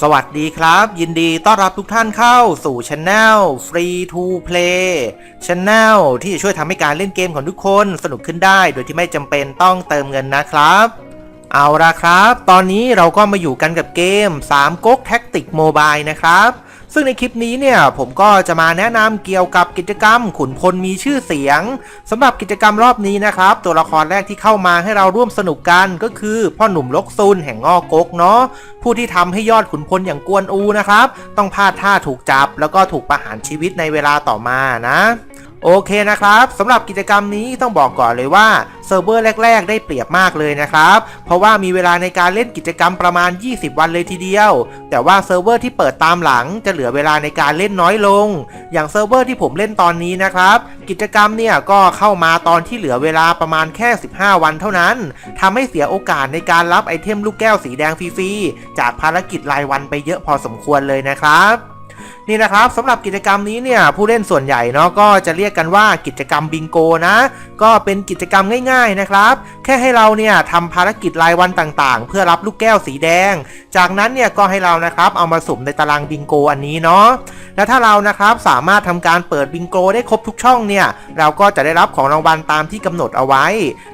สวัสดีครับ ยินดีต้อนรับทุกท่านเข้าสู่ช anel Free to Play Channel ที่จะช่วยทำให้การเล่นเกมของทุกคนสนุกขึ้นได้โดยที่ไม่จำเป็นต้องเติมเงินนะครับ เอาละครับ ตอนนี้เราก็มาอยู่กันกับเกม 3ก๊กแท็กติกโมบายนะครับ ซึ่งในคลิปนี้เนี่ยผมก็จะมาแนะนำเกี่ยวกับกิจกรรม ขุนพลมีชื่อเสียงสำหรับกิจกรรมรอบนี้นะครับ ตัวละครแรกที่เข้ามาให้เราร่วมสนุกกันก็คือพ่อหนุ่มลกซุนแห่งงอกกเนาะผู้ที่ทำให้ยอดขุนพลอย่างกวนอูนะครับ ต้องพลาดท่าถูกจับ แล้วก็ถูกประหารชีวิตในเวลาต่อมานะ โอเคนะครับสำหรับกิจกรรมนี้ต้องบอกก่อนเลยว่าเซิร์ฟเวอร์แรก ๆ ได้เปรียบมากเลยนะครับ เพราะว่ามีเวลาในการเล่นกิจกรรมประมาณ 20 วันเลยทีเดียว แต่ว่าเซิร์ฟเวอร์ที่เปิดตามหลังจะเหลือเวลาในการเล่นน้อยลง อย่างเซิร์ฟเวอร์ที่ผมเล่นตอนนี้นะครับ กิจกรรมเนี่ยก็เข้ามาตอนที่เหลือเวลาประมาณแค่ 15 วันเท่านั้นทำให้เสียโอกาสในการรับไอเทมลูกแก้วสีแดงฟรีๆจากภารกิจรายวันไปเยอะพอสมควรเลยนะครับ นี่นะครับสำหรับกิจกรรมนี้เนี่ยผู้เล่นส่วนใหญ่เนาะก็จะเรียกกันว่ากิจกรรมบิงโกนะก็เป็นกิจกรรมง่าย ๆนะครับ แค่ให้เราเนี่ยทำภารกิจรายวันต่างๆ เพื่อรับลูกแก้วสีแดง จากนั้นเนี่ยก็ให้เรานะครับเอามาสุ่มในตารางบิงโกอันนี้เนาะและถ้าเรานะครับสามารถทำการเปิดบิงโกได้ครบทุกช่องเนี่ยเราก็จะได้รับของรางวัลตามที่กำหนดเอาไว้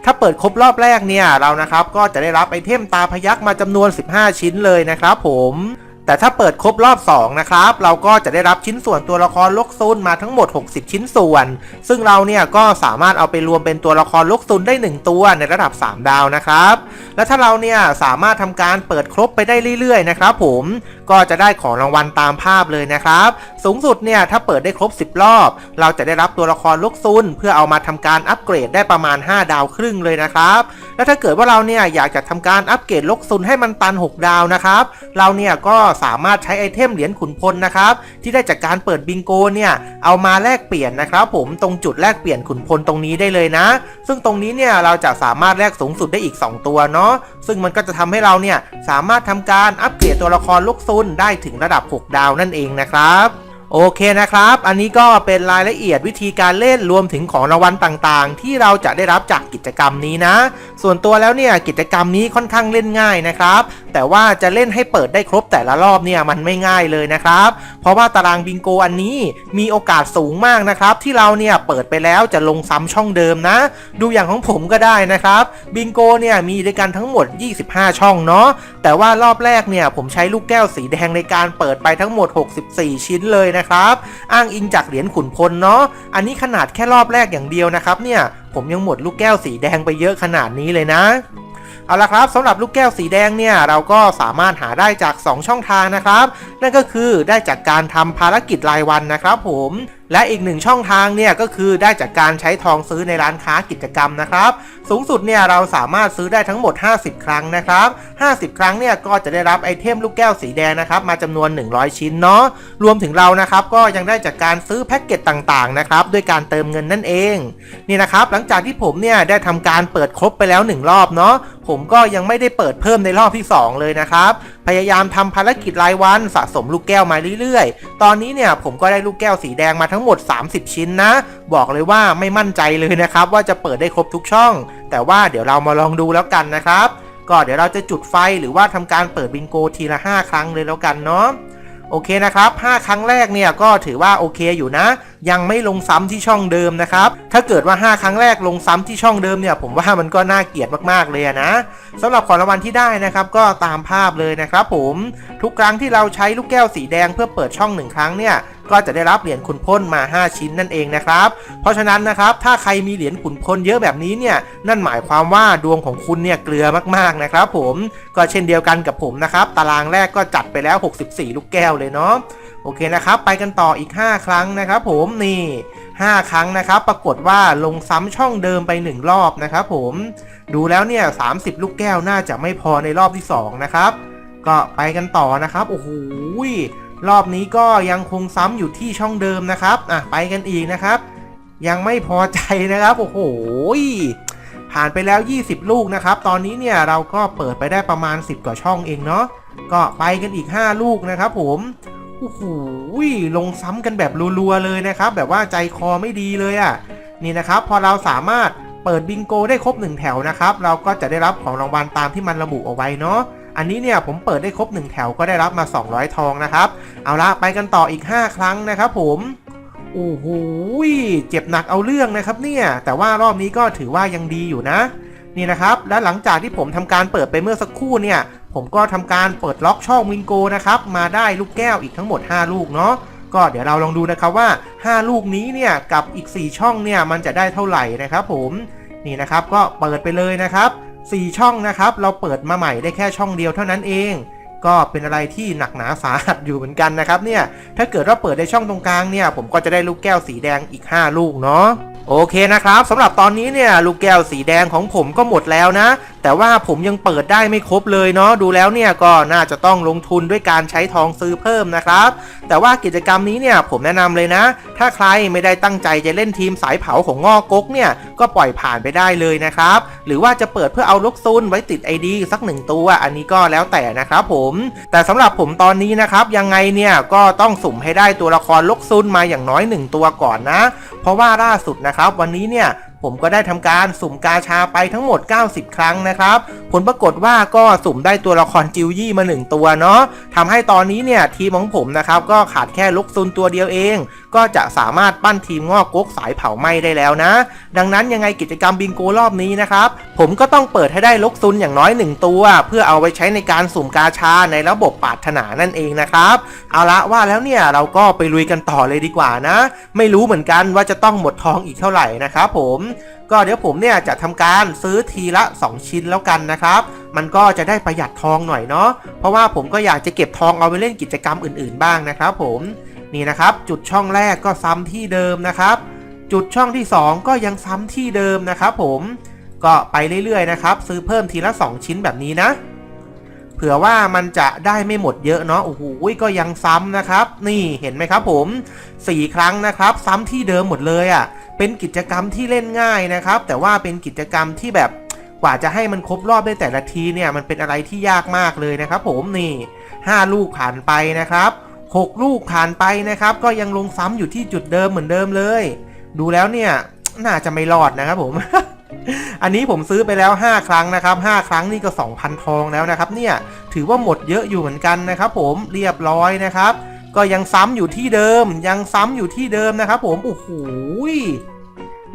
ถ้าเปิดครบรอบแรกเนี่ยเรานะครับก็จะได้รับไอเทมตาพยักมาจำนวน 15 ชิ้นเลยนะครับผม แต่ถ้าเปิดครบรอบ 2 นะครับ เราก็จะได้รับชิ้นส่วนตัวละครลกซุนมาทั้งหมด 60 ชิ้นส่วน ซึ่งเราเนี่ยก็สามารถเอาไปรวมเป็นตัวละครลกซุนได้ 1 ตัวในระดับ 3 ดาวนะครับ และถ้าเราเนี่ยสามารถทำการเปิดครบไปได้เรื่อยๆนะครับผมก็จะได้ของรางวัลตามภาพเลยนะครับ สูงสุดเนี่ยถ้าเปิดได้ครบ 10 รอบ เราจะได้รับตัวละครลกซุนเพื่อเอามาทำการอัปเกรดได้ประมาณ 5 ดาวครึ่งเลยนะครับ และถ้าเกิดว่าเราเนี่ยอยากจะทำการอัปเกรดลกซุนให้มันตัน 6 ดาวนะครับ เราเนี่ยก็สามารถใช้ไอเทมเหรียญขุนพลนะครับที่ได้จากการเปิดบิงโกเนี่ยเอามาแลกเปลี่ยนนะครับ ผมตรงจุดแลกเปลี่ยนขุนพลตรงนี้ได้เลยนะ ซึ่งตรงนี้เนี่ยเราจะสามารถแลกสูงสุดได้อีก 2 ตัวเนาะซึ่งมันก็จะทำให้เราเนี่ยสามารถทำการอัปเกรดตัวละครลูกซุนได้ถึงระดับ 6 ดาวนั่นเองนะครับโอเคนะครับ อันนี้ก็เป็นรายละเอียดวิธีการเล่นรวมถึงของรางวัลต่างๆ ที่เราจะได้รับจากกิจกรรมนี้นะ ส่วนตัวแล้วเนี่ยกิจกรรมนี้ค่อนข้างเล่นง่ายนะครับ แต่ว่าจะเล่นให้เปิดได้ครบแต่ละรอบเนี่ยมันไม่ง่ายเลยนะครับ เพราะว่าตารางบิงโกอันนี้มีโอกาสสูงมากนะครับ ที่เราเนี่ยเปิดไปแล้วจะลงซ้ำช่องเดิมนะ ดูอย่างของผมก็ได้นะครับบิงโกเนี่ยมีด้วยกันทั้งหมด 25 ช่องเนาะแต่ว่ารอบแรกเนี่ยผมใช้ลูกแก้วสีแดงในการเปิดไปทั้งหมด 64 ชิ้นเลยนะครับอ้างอิงจากเหรียญขุนพลเนาะอันนี้ขนาดแค่รอบแรกอย่างเดียวนะครับเนี่ยผมยังหมดลูกแก้วสีแดงไปเยอะขนาดนี้เลยนะ เอาละครับสำหรับลูกแก้วสีแดงเนี่ยเราก็สามารถหาได้จาก 2 ช่องทางนะครับ นั่นก็คือได้จากการทำภารกิจรายวันนะครับผม และอีกหนึ่งช่องทางเนี่ยก็คือได้จากการใช้ทองซื้อในร้านค้ากิจกรรมนะครับ สูงสุดเนี่ยเราสามารถซื้อได้ทั้งหมด 50 ครั้งนะครับ 50 ครั้งเนี่ยก็จะได้รับไอเทมลูกแก้วสีแดงนะครับมาจำนวน 100 ชิ้นเนาะรวมถึงเรานะครับก็ยังได้จากการซื้อแพ็กเกจต่างๆนะครับด้วยการเติมเงินนั่นเองนี่นะครับหลังจากที่ผมเนี่ยได้ทำการเปิดครบไปแล้ว 1 รอบเนาะผมก็ยังไม่ได้เปิดเพิ่มในรอบที่ 2 เลยนะครับ พยายามทำภารกิจรายวันสะสมลูกแก้วมาเรื่อยๆ ตอนนี้เนี่ยผมก็ได้ลูกแก้วสีแดงมาทั้งหมด 30 ชิ้นนะ บอกเลยว่าไม่มั่นใจเลยนะครับ ว่าจะเปิดได้ครบทุกช่อง แต่ว่าเดี๋ยวเรามาลองดูแล้วกันนะครับ ก็เดี๋ยวเราจะจุดไฟหรือว่าทำการเปิดบิงโกทีละ 5 ครั้งเลยแล้วกันเนาะ โอเคนะครับ 5 ครั้งแรกเนี่ยก็ถือว่าโอเคอยู่นะ ยังไม่ลงซ้ำที่ช่องเดิมนะครับ ถ้าเกิดว่า 5 ครั้งแรกลงซ้ำที่ช่องเดิมเนี่ย ผมว่ามันก็น่าเกลียดมากๆเลยนะสำหรับของรางวัลที่ได้นะครับ ก็ตามภาพเลยนะครับผม ทุกครั้งที่เราใช้ลูกแก้วสีแดงเพื่อเปิดช่องหนึ่งครั้งเนี่ย ก็จะได้รับเหรียญขุนพลมา 5 ชิ้นนั่นเองนะครับ เพราะฉะนั้นนะครับถ้าใครมีเหรียญขุนพลเยอะแบบนี้เนี่ยนั่นหมายความว่าดวงของคุณเนี่ยเกลือมากๆนะครับ ผมก็เช่นเดียวกันกับผมนะครับตารางแรกก็จัดไปแล้ว 64 ลูกแก้วเลยเนาะโอเคนะครับ ไปกันต่ออีก 5 ครั้งนะครับผมนี่ 5 ครั้งนะครับ ปรากฏว่าลงซ้ำช่องเดิมไป 1 รอบนะครับผมดูแล้วเนี่ย 30 ลูกแก้วน่าจะไม่พอในรอบที่ 2 นะครับ ก็ไปกันต่อนะครับ โอ้โห รอบนี้ก็ยังคงซ้ำอยู่ที่ช่องเดิมนะครับ อะ ไปกันอีกนะครับ ยังไม่พอใจนะครับ โอ้โห ผ่านไปแล้ว 20 ลูกนะครับ ตอนนี้เนี่ยเราก็เปิดไปได้ประมาณ 10 กว่าช่องเองเนาะ ก็ไปกันอีก 5 ลูกนะครับผม โอ้โห ลงซ้ำกันแบบรัวๆเลยนะครับ แบบว่าใจคอไม่ดีเลยอะ่ะ นี่นะครับ พอเราสามารถเปิดบิงโกได้ครบ 1 แถวนะครับ เราก็จะได้รับของรางวัลตามที่มันระบุเอาไว้เนาะ อันนี้เนี่ยผมเปิดได้ครบ 1 แถวก็ได้รับมา 200 ทองนะครับ เอาละไปกันต่ออีก 5 ครั้งนะครับผมโอ้โหเจ็บหนักเอาเรื่องนะครับเนี่ยแต่ว่ารอบนี้ก็ถือว่ายังดีอยู่นะ นี่นะครับ และหลังจากที่ผมทำการเปิดไปเมื่อสักครู่เนี่ย ผมก็ทำการเปิดล็อกช่องวิงโกนะครับมาได้ลูกแก้วอีกทั้งหมด 5 ลูกเนาะก็เดี๋ยวเราลองดูนะครับว่า 5 ลูกนี้เนี่ยกับอีก 4 ช่องเนี่ยมันจะได้เท่าไหร่นะครับผมนี่นะครับก็เปิดไปเลยนะครับ 4 ช่องนะครับ เราเปิดมาใหม่ได้แค่ช่องเดียวเท่านั้นเอง ก็เป็นอะไรที่หนักหนาสาหัสอยู่เหมือนกันนะครับเนี่ย ถ้าเกิดว่าเปิดในช่องตรงกลางเนี่ย ผมก็จะได้ลูกแก้วสีแดงอีก 5 ลูกเนาะโอเคนะครับสำหรับตอนนี้เนี่ยลูกแก้วสีแดงของผมก็หมดแล้วนะแต่ว่าผมยังเปิดได้ไม่ครบเลยเนาะดูแล้วเนี่ยก็น่าจะต้องลงทุนด้วยการใช้ทองซื้อเพิ่มนะครับ แต่ว่ากิจกรรมนี้เนี่ยผมแนะนำเลยนะ ถ้าใครไม่ได้ตั้งใจจะเล่นทีมสายเผาของงอกกเนี่ยก็ปล่อยผ่านไปได้เลยนะครับ หรือว่าจะเปิดเพื่อเอาลูกซุนไว้ติด ID สักหนึ่งตัว อันนี้ก็แล้วแต่นะครับผมแต่สำหรับผมตอนนี้นะครับยังไงเนี่ยก็ต้องสุ่มให้ได้ตัวละครลูกซุนมาอย่างน้อยหนึ่งตัวก่อนนะ เพราะว่าล่าสุดนะครับวันนี้เนี่ย ผมก็ได้ทำการสุ่มกาชาไปทั้งหมด 90 ครั้งนะครับ ผลปรากฏว่าก็สุ่มได้ตัวละครจิวยี่มา 1 ตัวเนาะทำให้ตอนนี้เนี่ยทีมของผมนะครับก็ขาดแค่ลุกซุนตัวเดียวเอง ก็จะสามารถปั้นทีมงอกก๊กสายเผาไหม้ได้แล้วนะ ดังนั้นยังไงกิจกรรมบิงโกรอบนี้นะครับ ผมก็ต้องเปิดให้ได้ลกซุนอย่างน้อย 1 ตัว เพื่อเอาไว้ใช้ในการสุ่มกาชาในระบบปาถนานั่นเองนะครับ เอาละว่าแล้วเนี่ยเราก็ไปลุยกันต่อเลยดีกว่านะ ไม่รู้เหมือนกันว่าจะต้องหมดทองอีกเท่าไหร่นะครับผมก็เดี๋ยวผมเนี่ยจะทำการซื้อทีละ 2 ชิ้นแล้วกันนะครับ มันก็จะได้ประหยัดทองหน่อยเนาะ เพราะว่าผมก็อยากจะเก็บทองเอาไปเล่นกิจกรรมอื่นๆบ้างนะครับผม นี่นะครับ จุดช่องแรกก็ซ้ำที่เดิมนะครับ จุดช่องที่ 2 ก็ยังซ้ำที่เดิมนะครับผมก็ไปเรื่อยๆนะครับ ซื้อเพิ่มทีละ 2 ชิ้นแบบนี้นะ เผื่อว่ามันจะได้ไม่หมดเยอะเนาะโอ้โหก็ยังซ้ำนะครับ นี่เห็นไหมครับผม 4 ครั้งนะครับ ซ้ำที่เดิมหมดเลยอะ่ะเป็นกิจกรรมที่เล่นง่ายนะครับ แต่ว่าเป็นกิจกรรมที่แบบกว่าจะให้มันครบรอบได้แต่ละทีเนี่ยมันเป็นอะไรที่ยากมากเลยนะครับ ผมนี่ 5 ลูกผ่านไปนะครับ 6 ลูกผ่านไปนะครับ ก็ยังลงซ้ำอยู่ที่จุดเดิมเหมือนเดิมเลย ดูแล้วเนี่ยน่าจะไม่รอดนะครับผม อันนี้ผมซื้อไปแล้ว 5 ครั้งนะครับ 5 ครั้งนี่ก็ 2,000 ทองแล้วนะครับ เนี่ยถือว่าหมดเยอะอยู่เหมือนกันนะครับผมเรียบร้อยนะครับ ก็ยังซ้ำอยู่ที่เดิม ยังซ้ำอยู่ที่เดิมนะครับ ผมโอ้โห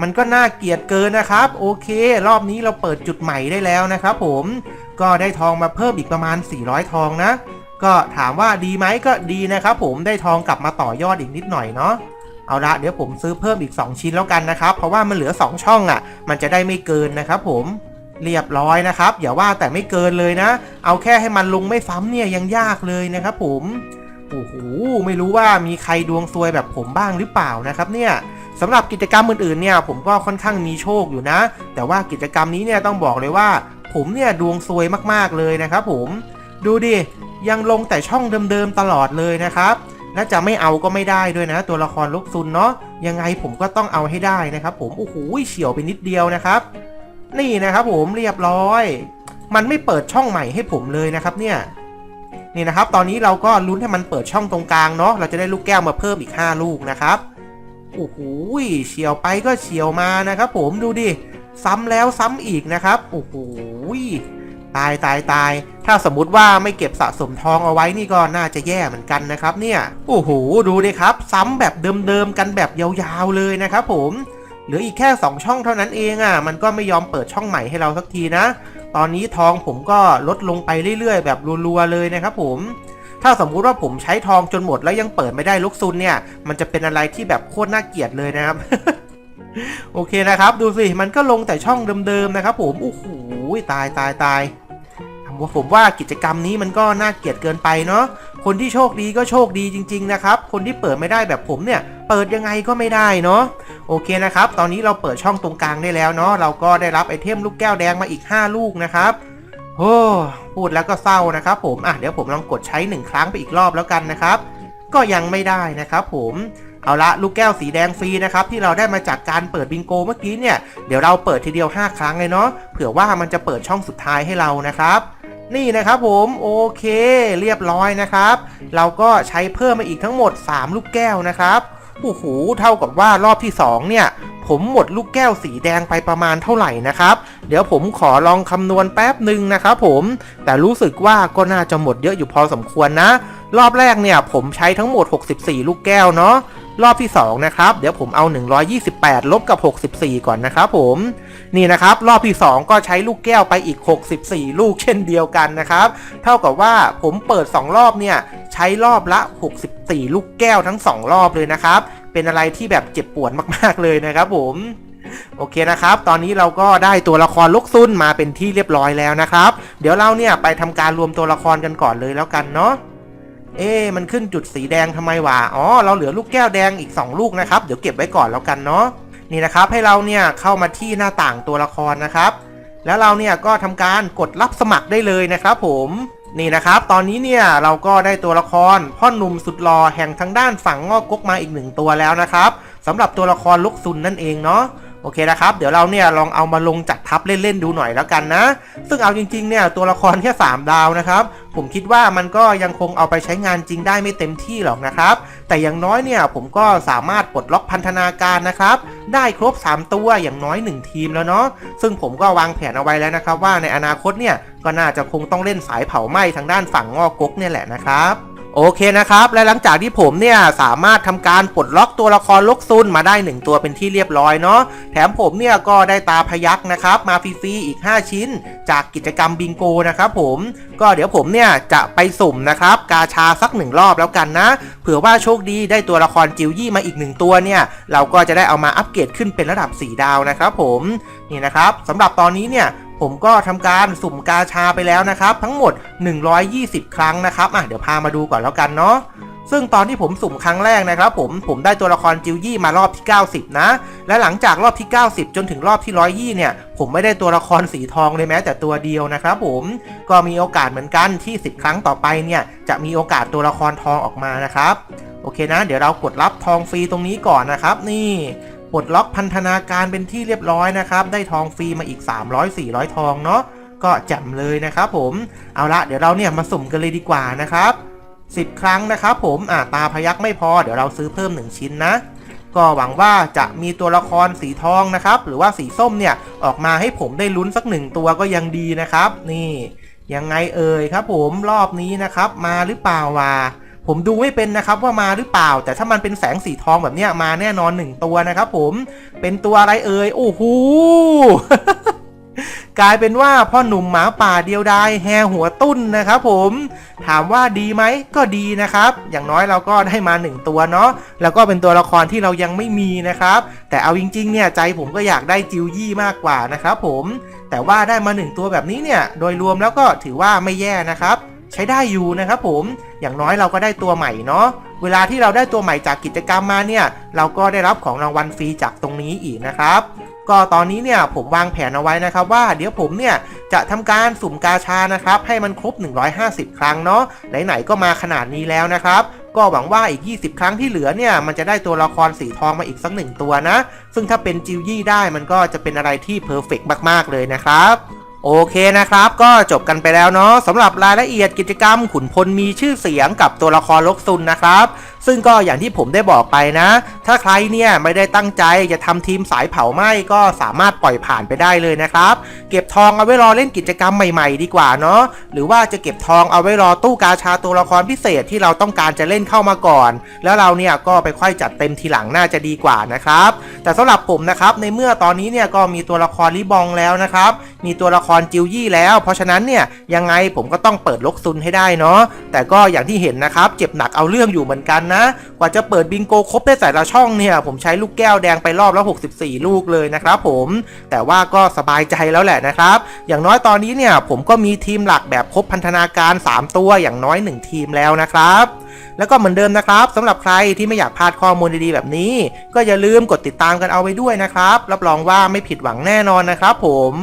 มันก็น่าเกลียดเกินนะครับ โอเค รอบนี้เราเปิดจุดใหม่ได้แล้วนะครับผมก็ได้ทองมาเพิ่มอีกประมาณ 400 ทองนะ ก็ถามว่าดีไหมก็ดีนะครับผมได้ทองกลับมาต่อยอดอีกนิดหน่อยเนาะเอาละเดี๋ยวผมซื้อเพิ่มอีก 2 ชิ้นแล้วกันนะครับ เพราะว่ามันเหลือ 2 ช่องอะ่ะ มันจะได้ไม่เกินนะครับผมเรียบร้อยนะครับ อย่าว่าแต่ไม่เกินเลยนะ เอาแค่ให้มันลงไม่ซ้ำเนี่ยยังยากเลยนะครับผมโอ้โหไม่รู้ว่ามีใครดวงซวยแบบผมบ้างหรือเปล่านะครับเนี่ยสำหรับกิจกรรมอื่นๆเนี่ย ผมก็ค่อนข้างมีโชคอยู่นะ แต่ว่ากิจกรรมนี้เนี่ยต้องบอกเลยว่า ผมเนี่ยดวงซวยมากๆเลยนะครับผมดูดิ ยังลงแต่ช่องเดิมๆตลอดเลยนะครับและจะไม่เอาก็ไม่ได้ด้วยนะ ตัวละครลูกซุนเนาะยังไงผมก็ต้องเอาให้ได้นะครับ ผมโอ้โหเฉียวไปนิดเดียวนะครับ นี่นะครับผมเรียบร้อย มันไม่เปิดช่องใหม่ให้ผมเลยนะครับ เนี่ยนี่นะครับ ตอนนี้เราก็ลุ้นให้มันเปิดช่องตรงกลางเนาะเราจะได้ลูกแก้วมาเพิ่มอีก 5 ลูกนะครับโอ้โหเฉียวไปก็เฉียวมานะครับ ผมดูดิซ้ำแล้วซ้ำอีกนะครับโอ้โห ตายตายตาย ถ้าสมมุติว่าไม่เก็บสะสมทองเอาไว้นี่ก็น่าจะแย่เหมือนกันนะครับเนี่ย โอ้โห ดูดิครับ ซ้ำแบบเดิมๆกันแบบยาวๆเลยนะครับผมเหลืออีกแค่ 2 ช่องเท่านั้นเองอะ มันก็ไม่ยอมเปิดช่องใหม่ให้เราสักทีนะ ตอนนี้ทองผมก็ลดลงไปเรื่อยๆ แบบรัวๆเลยนะครับผม ถ้าสมมุติว่าผมใช้ทองจนหมดแล้วยังเปิดไม่ได้ลูกซุนเนี่ย มันจะเป็นอะไรที่แบบโคตรน่าเกลียดเลยนะครับ โอเคนะครับ ดูสิ มันก็ลงแต่ช่องเดิมๆนะครับผม โอ้โห ตายตายตาย ผมว่ากิจกรรมนี้มันก็น่าเกลียดเกินไปเนาะคนที่โชคดีก็โชคดีจริง ๆ นะครับ คนที่เปิดไม่ได้แบบผมเนี่ย เปิดยังไงก็ไม่ได้เนาะโอเคนะครับ ตอนนี้เราเปิดช่องตรงกลางได้แล้วเนาะเราก็ได้รับไอเทมลูกแก้วแดงมาอีก 5 ลูกนะครับโอ้พูดแล้วก็เศร้านะครับผมอะเดี๋ยวผมลองกดใช้ 1 ครั้งไปอีกรอบแล้วกันนะครับ ก็ยังไม่ได้นะครับผมเอาละลูกแก้วสีแดงฟรีนะครับที่เราได้มาจากการเปิดบิงโกเมื่อกี้เนี่ยเดี๋ยวเราเปิดทีเดียว 5 ครั้งเลยเนาะเผื่อว่ามันจะเปิดช่องสุดท้ายให้เรานะครับ นี่นะครับผมโอเคเรียบร้อยนะครับ เราก็ใช้เพิ่มมาอีกทั้งหมด 3 ลูกแก้วนะครับโอ้โหเท่ากับว่ารอบที่สองเนี่ย ผมหมดลูกแก้วสีแดงไปประมาณเท่าไหร่นะครับ เดี๋ยวผมขอลองคำนวณแป๊บหนึ่งนะครับผมแต่รู้สึกว่าก็น่าจะหมดเยอะอยู่พอสมควรนะ รอบแรกเนี่ยผมใช้ทั้งหมด 64 ลูกแก้วเนาะ รอบที่ 2 นะครับ เดี๋ยวผมเอา 128 ลบกับ 64 ก่อนนะครับผม นี่นะครับ รอบที่ 2 ก็ใช้ลูกแก้วไปอีก 64 ลูกเช่นเดียวกันนะครับ เท่ากับว่าผมเปิด 2 รอบเนี่ย ใช้รอบละ 64 ลูกแก้วทั้ง 2 รอบเลยนะครับ เป็นอะไรที่แบบเจ็บปวดมากๆเลยนะครับผมโอเคนะครับ ตอนนี้เราก็ได้ตัวละครลูกซุนมาเป็นที่เรียบร้อยแล้วนะครับ เดี๋ยวเราเนี่ยไปทำการรวมตัวละครกันก่อนเลยแล้วกันเนาะ เอ๊มันขึ้นจุดสีแดงทำไมวะ อ๋อ เราเหลือลูกแก้วแดงอีก 2 ลูกนะครับ เดี๋ยวเก็บไว้ก่อนแล้วกันเนาะ นี่นะครับให้เราเนี่ยเข้ามาที่หน้าต่างตัวละครนะครับ แล้วเราเนี่ยก็ทำการกดรับสมัครได้เลยนะครับผมนี่นะครับ ตอนนี้เนี่ยเราก็ได้ตัวละครพ่อหนุ่มสุดหล่อแห่งทางด้านฝั่งงอกกกมาอีกหนึ่งตัวแล้วนะครับสำหรับตัวละครลุกซุนนั่นเองเนาะ โอเคนะครับ เดี๋ยวเราเนี่ยลองเอามาลงจัดทับเล่นๆดูหน่อยแล้วกันนะ ซึ่งเอาจริงๆเนี่ยตัวละครแค่ 3 ดาวนะครับ ผมคิดว่ามันก็ยังคงเอาไปใช้งานจริงได้ไม่เต็มที่หรอกนะครับ แต่อย่างน้อยเนี่ยผมก็สามารถปลดล็อกพันธนาการนะครับ ได้ครบ 3 ตัวอย่างน้อย 1 ทีมแล้วเนาะ ซึ่งผมก็วางแผนเอาไว้แล้วนะครับ ว่าในอนาคตเนี่ยก็น่าจะคงต้องเล่นสายเผาไหม้ทางด้านฝั่งงอกกกเนี่ยแหละนะครับ โอเคนะครับ และหลังจากที่ผมเนี่ยสามารถทำการปลดล็อกตัวละครลกซุนมาได้ 1 ตัวเป็นที่เรียบร้อยเนาะ แถมผมเนี่ยก็ได้ตาพยักนะครับมาฟรีๆอีก 5 ชิ้น จากกิจกรรมบิงโกนะครับผม ก็เดี๋ยวผมเนี่ยจะไปสุ่มนะครับกาชาสักหนึ่งรอบแล้วกันนะ เผื่อว่าโชคดีได้ตัวละครจิวยี่มาอีกหนึ่งตัวเนี่ยเราก็จะได้เอามาอัปเกรดขึ้นเป็นระดับ 4 ดาวนะครับผม นี่นะครับสำหรับตอนนี้เนี่ย ผมก็ทำการสุ่มกาชาไปแล้วนะครับ ทั้งหมด 120 ครั้งนะครับอะเดี๋ยวพามาดูก่อนแล้วกันเนาะซึ่งตอนที่ผมสุ่มครั้งแรกนะครับ ผมผมได้ตัวละครจิวยี่มารอบที่ 90 นะ และหลังจากรอบที่ 90 จนถึงรอบที่120เนี่ย ผมไม่ได้ตัวละครสีทองเลยแม้แต่ตัวเดียวนะครับผมก็มีโอกาสเหมือนกันที่ 10 ครั้งต่อไปเนี่ย จะมีโอกาสตัวละครทองออกมานะครับ โอเคนะ เดี๋ยวเรากดรับทองฟรีตรงนี้ก่อนนะครับ นี่ ปลดล็อกพันธนาการเป็นที่เรียบร้อยนะครับ ได้ทองฟรีมาอีก 300-400 ทองเนาะก็แจ่มเลยนะครับผมเอาละเดี๋ยวเราเนี่ยมาสุ่มกันเลยดีกว่านะครับ 10 ครั้งนะครับผมอ่าตาพยักไม่พอเดี๋ยวเราซื้อเพิ่ม 1 ชิ้นนะ ก็หวังว่าจะมีตัวละครสีทองนะครับ หรือว่าสีส้มเนี่ยออกมาให้ผมได้ลุ้นสักหนึ่งตัวก็ยังดีนะครับ นี่ยังไงเอ่ยครับผมรอบนี้นะครับ มาหรือเปล่าวะ ผมดูไม่เป็นนะครับว่ามาหรือเปล่า แต่ถ้ามันเป็นแสงสีทองแบบเนี้ยมาแน่นอนหนึ่งตัวนะครับผมเป็นตัวอะไรเอ่ยโอ้โหกลายเป็นว่าพ่อหนุ่มหมาป่าเดียวดายแฮหัวตุ้นนะครับผมถามว่าดีไหมก็ดีนะครับ อย่างน้อยเราก็ได้มาหนึ่งตัวเนาะแล้วก็เป็นตัวละครที่เรายังไม่มีนะครับ แต่เอาจริงๆเนี่ยใจผมก็อยากได้จิวยี่มากกว่านะครับผมแต่ว่าได้มาหนึ่งตัวแบบนี้เนี่ยโดยรวมแล้วก็ถือว่าไม่แย่นะครับ ใช้ได้อยู่นะครับผมอย่างน้อยเราก็ได้ตัวใหม่เนาะเวลาที่เราได้ตัวใหม่จากกิจกรรมมาเนี่ย เราก็ได้รับของรางวัลฟรีจากตรงนี้อีกนะครับ ก็ตอนนี้เนี่ยผมวางแผนเอาไว้นะครับว่าเดี๋ยวผมเนี่ยจะทำการสุ่มกาชานะครับ ให้มันครบ 150 ครั้งเนาะไหนๆก็มาขนาดนี้แล้วนะครับ ก็หวังว่าอีก 20 ครั้งที่เหลือเนี่ยมันจะได้ตัวละครสีทองมาอีกสักหนึ่งตัวนะ ซึ่งถ้าเป็นจิวยี่ได้มันก็จะเป็นอะไรที่เพอร์เฟกมากๆเลยนะครับ โอเคนะครับ ก็จบกันไปแล้วเนาะสำหรับรายละเอียดกิจกรรมขุนพลมีชื่อเสียงกับตัวละครลกซุนนะครับ ซึ่งก็อย่างที่ผมได้บอกไปนะ ถ้าใครเนี่ยไม่ได้ตั้งใจจะทำทีมสายเผาไหม้ก็สามารถปล่อยผ่านไปได้เลยนะครับ เก็บทองเอาไว้รอเล่นกิจกรรมใหม่ๆ ดีกว่าเนาะหรือว่าจะเก็บทองเอาไว้รอตู้กาชาตัวละครพิเศษที่เราต้องการจะเล่นเข้ามาก่อน แล้วเราเนี่ยก็ไปค่อยจัดเต็มทีหลังน่าจะดีกว่านะครับ แต่สำหรับผมนะครับในเมื่อตอนนี้เนี่ยก็มีตัวละครลิบองแล้วนะครับ มีตัวละครจิวยี่แล้ว เพราะฉะนั้นเนี่ยยังไงผมก็ต้องเปิดลกซุนให้ได้เนาะแต่ก็อย่างที่เห็นนะครับเจ็บหนักเอาเรื่องอยู่เหมือนกันนะกว่าจะเปิดบิงโกครบได้แต่ละช่องเนี่ย ผมใช้ลูกแก้วแดงไปรอบและ64 ลูกเลยนะครับผมแต่ว่าก็สบายใจแล้วแหละนะครับ อย่างน้อยตอนนี้เนี่ยผมก็มีทีมหลักแบบครบพันธนาการ 3 ตัวอย่างน้อย 1 ทีมแล้วนะครับแล้วก็เหมือนเดิมนะครับสำหรับใครที่ไม่อยากพลาดข้อมูลดีๆแบบนี้ ก็อย่าลืมกดติดตามกันเอาไว้ด้วยนะครับ รับรองว่าไม่ผิดหวังแน่นอนนะครับผม